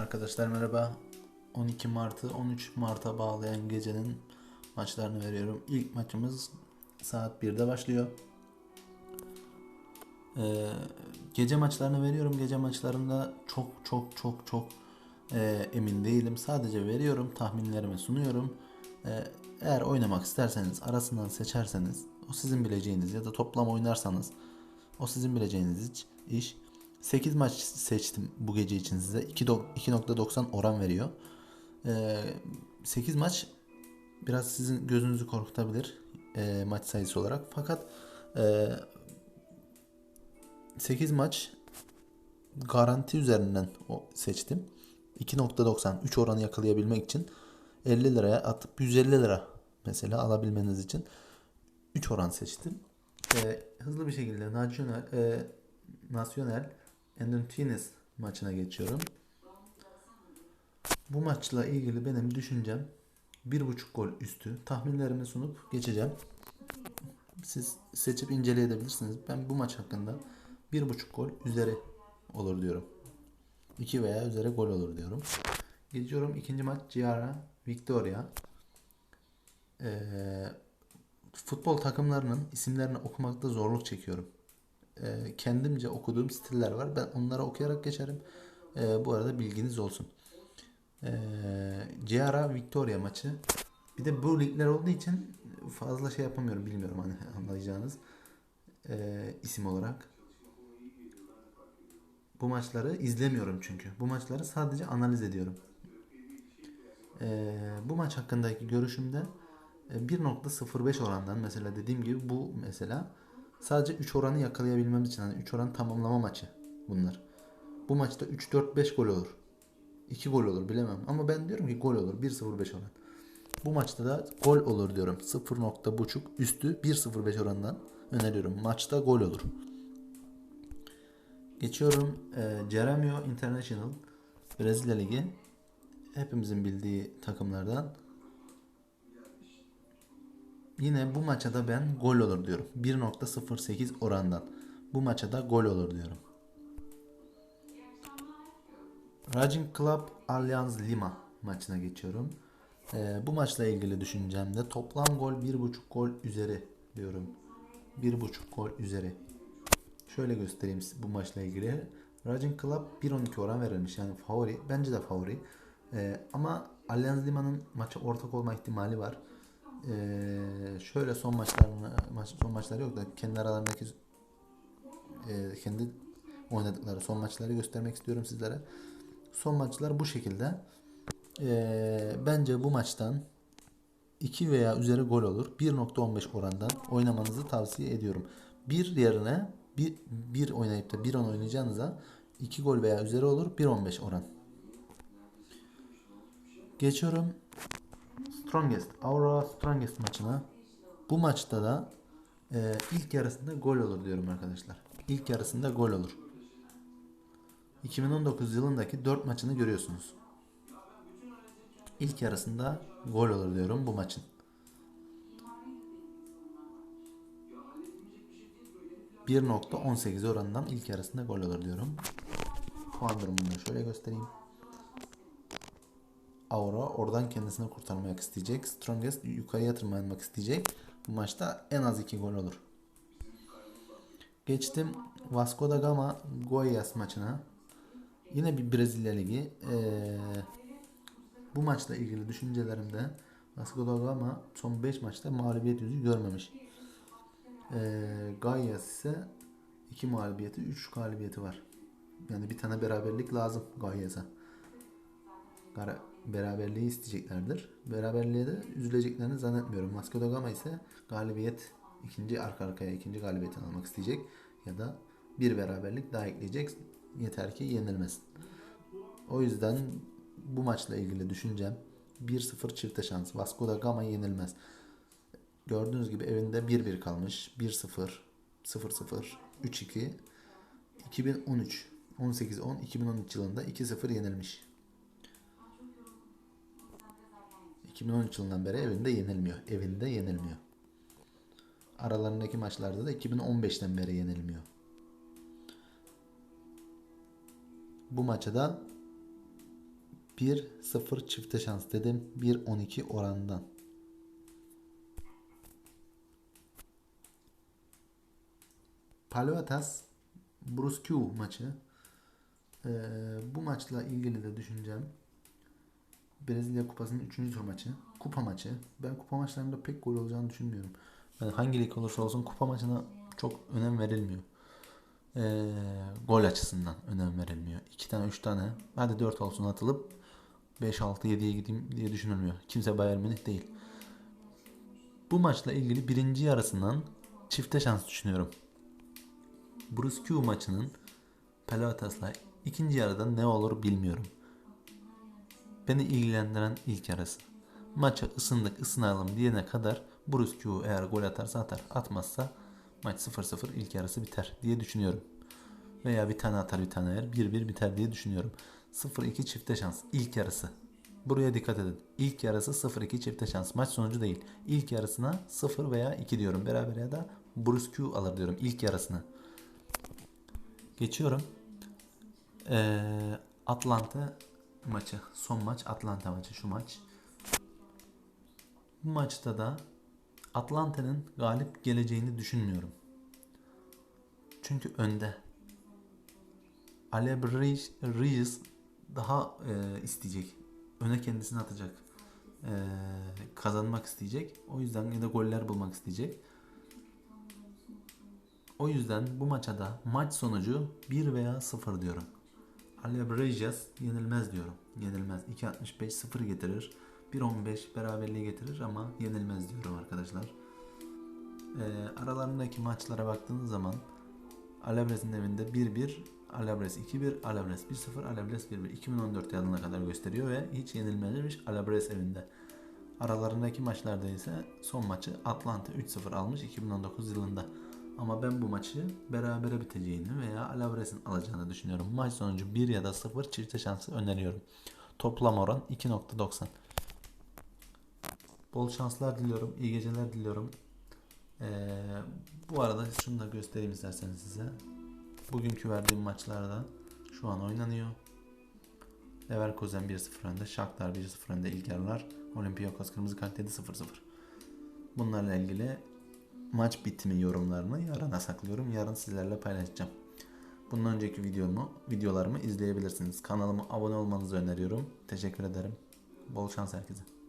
Arkadaşlar merhaba. 12 Mart'ı 13 Mart'a bağlayan gecenin maçlarını veriyorum. İlk maçımız saat 1'de başlıyor. Ee, gece maçlarını veriyorum. Gece maçlarında çok çok çok çok e, emin değilim. Sadece veriyorum. Tahminlerimi sunuyorum. Ee, eğer oynamak isterseniz arasından seçerseniz o sizin bileceğiniz ya da toplam oynarsanız o sizin bileceğiniz iş. İş. 8 maç seçtim bu gece için size. 2 do- 2.90 oran veriyor. Ee, 8 maç biraz sizin gözünüzü korkutabilir e, maç sayısı olarak. Fakat e, 8 maç garanti üzerinden seçtim. 2.90 3 oranı yakalayabilmek için 50 liraya atıp 150 lira mesela alabilmeniz için 3 oran seçtim. E, hızlı bir şekilde Nacional, e, Nacional Endentines maçına geçiyorum. Bu maçla ilgili benim düşüncem 1.5 gol üstü. Tahminlerimi sunup geçeceğim. Siz seçip inceleyebilirsiniz. Ben bu maç hakkında 1.5 gol üzeri olur diyorum. 2 veya üzeri gol olur diyorum. Geçiyorum ikinci maç Ciara Victoria. Ee, futbol takımlarının isimlerini okumakta zorluk çekiyorum. Ee, kendimce okuduğum stiller var. Ben onları okuyarak geçerim. Ee, bu arada bilginiz olsun. Ee, Ciara Victoria maçı. Bir de bu ligler olduğu için fazla şey yapamıyorum bilmiyorum hani anlayacağınız ee, isim olarak. Bu maçları izlemiyorum çünkü. Bu maçları sadece analiz ediyorum. Ee, bu maç hakkındaki görüşümde e, 1.05 orandan mesela dediğim gibi bu mesela sadece 3 oranı yakalayabilmemiz için hani 3 oran tamamlama maçı bunlar. Bu maçta 3-4-5 gol olur. 2 gol olur bilemem. Ama ben diyorum ki gol olur. 1-0-5 oran. Bu maçta da gol olur diyorum. 0.5 üstü 1-0-5 orandan öneriyorum. Maçta gol olur. Geçiyorum. E, Jeremio International Brezilya Ligi. Hepimizin bildiği takımlardan. Yine bu maça da ben gol olur diyorum. 1.08 orandan. Bu maça da gol olur diyorum. Racing Club Allianz Lima maçına geçiyorum. Ee, bu maçla ilgili düşüncemde toplam gol 1.5 gol üzeri diyorum. 1.5 gol üzeri. Şöyle göstereyim bu maçla ilgili. Racing Club 1.12 oran verilmiş. Yani favori. Bence de favori. Ee, ama Allianz Lima'nın maça ortak olma ihtimali var. Ee, şöyle son maçlarını maç, son maçları yok da kendi aralarındaki e, kendi oynadıkları son maçları göstermek istiyorum sizlere. Son maçlar bu şekilde. Ee, bence bu maçtan 2 veya üzeri gol olur. 1.15 orandan oynamanızı tavsiye ediyorum. Bir yerine bir, bir oynayıp da bir on oynayacağınıza 2 gol veya üzeri olur. 1.15 oran. Geçiyorum Strongest, Aurora Strongest maçına. Bu maçta da e, ilk yarısında gol olur diyorum arkadaşlar. İlk yarısında gol olur. 2019 yılındaki 4 maçını görüyorsunuz. İlk yarısında gol olur diyorum bu maçın. %1.18 oranından ilk yarısında gol olur diyorum. Puan durumunu şöyle göstereyim. Aura oradan kendisini kurtarmak isteyecek. Strongest yukarıya tırmanmak isteyecek. Bu maçta en az 2 gol olur. Geçtim Vasco da Gama Goiás maçına. Yine bir Brezilya Ligi. Ee, bu maçla ilgili düşüncelerimde Vasco da Gama son 5 maçta mağlubiyet yüzü görmemiş. Ee, Goiás ise 2 mağlubiyeti 3 galibiyeti var. Yani bir tane beraberlik lazım Goiás'a. Beraberliği isteyeceklerdir. Beraberliğe de üzüleceklerini zannetmiyorum. Vasco da Gama ise galibiyet ikinci arka arkaya ikinci galibiyetini almak isteyecek ya da bir beraberlik daha ekleyecek. Yeter ki yenilmesin. O yüzden bu maçla ilgili düşüncem 1-0 çifte şans. Vasco da Gama yenilmez. Gördüğünüz gibi evinde 1-1 kalmış. 1-0, 0-0, 3-2. 2013, 18-10, 2013 yılında 2-0 yenilmiş. 2013 yılından beri evinde yenilmiyor. Evinde yenilmiyor. Aralarındaki maçlarda da 2015'ten beri yenilmiyor. Bu maça da 1-0 çifte şans dedim. 1-12 oranından. Paliotas Brusque maçı. Ee, bu maçla ilgili de düşüncem Brezilya Kupası'nın 3. tur maçı. Kupa maçı. Ben kupa maçlarında pek gol olacağını düşünmüyorum. Yani hangi lig olursa olsun kupa maçına çok önem verilmiyor. Ee, gol açısından önem verilmiyor. 2 tane 3 tane hadi 4 olsun atılıp 5 6 7'ye gideyim diye düşünülmüyor. Kimse Bayern Münih değil. Bu maçla ilgili birinci yarısından çifte şans düşünüyorum. Brusque maçının Pelotas'la ikinci yarıda ne olur bilmiyorum. Beni ilgilendiren ilk yarısı. Maça ısındık ısınalım diyene kadar Brusque eğer gol atarsa atar. Atmazsa maç 0-0 ilk yarısı biter diye düşünüyorum. Veya bir tane atar bir tane yer 1-1 biter diye düşünüyorum. 0-2 çifte şans ilk yarısı. Buraya dikkat edin. İlk yarısı 0-2 çifte şans. Maç sonucu değil. İlk yarısına 0 veya 2 diyorum. Beraber ya da Brusque alır diyorum ilk yarısını. Geçiyorum. Ee, Atlanta maçı. Son maç Atlanta maçı şu maç. Bu maçta da Atlanta'nın galip geleceğini düşünmüyorum. Çünkü önde. Aleb Reyes daha e, isteyecek. Öne kendisini atacak. E, kazanmak isteyecek. O yüzden ya da goller bulmak isteyecek. O yüzden bu maça da maç sonucu 1 veya 0 diyorum. Aleb Reyes yenilmez diyorum. Yenilmez. 2.65 0 getirir. 1.15 beraberliği getirir ama yenilmez diyorum arkadaşlar. Ee, aralarındaki maçlara baktığınız zaman Alabres'in evinde 1-1, Alabres 2-1, Alabres 1-0, Alabres 1-1. 2014 yılına kadar gösteriyor ve hiç yenilmemiş Alabres evinde. Aralarındaki maçlarda ise son maçı Atlanta 3-0 almış 2019 yılında. Ama ben bu maçı berabere biteceğini veya Alabres'in alacağını düşünüyorum. Maç sonucu 1 ya da 0 çifte şansı öneriyorum. Toplam oran 2.90. Bol şanslar diliyorum. iyi geceler diliyorum. Ee, bu arada şunu da göstereyim isterseniz size. Bugünkü verdiğim maçlarda şu an oynanıyor. Leverkusen 1-0 önde, Shakhtar 1-0 önde ilk yarılar. Olympiakos Kırmızı Kart 7-0-0. Bunlarla ilgili maç bitimi yorumlarını yarına saklıyorum. Yarın sizlerle paylaşacağım. Bundan önceki videomu, videolarımı izleyebilirsiniz. Kanalıma abone olmanızı öneriyorum. Teşekkür ederim. Bol şans herkese.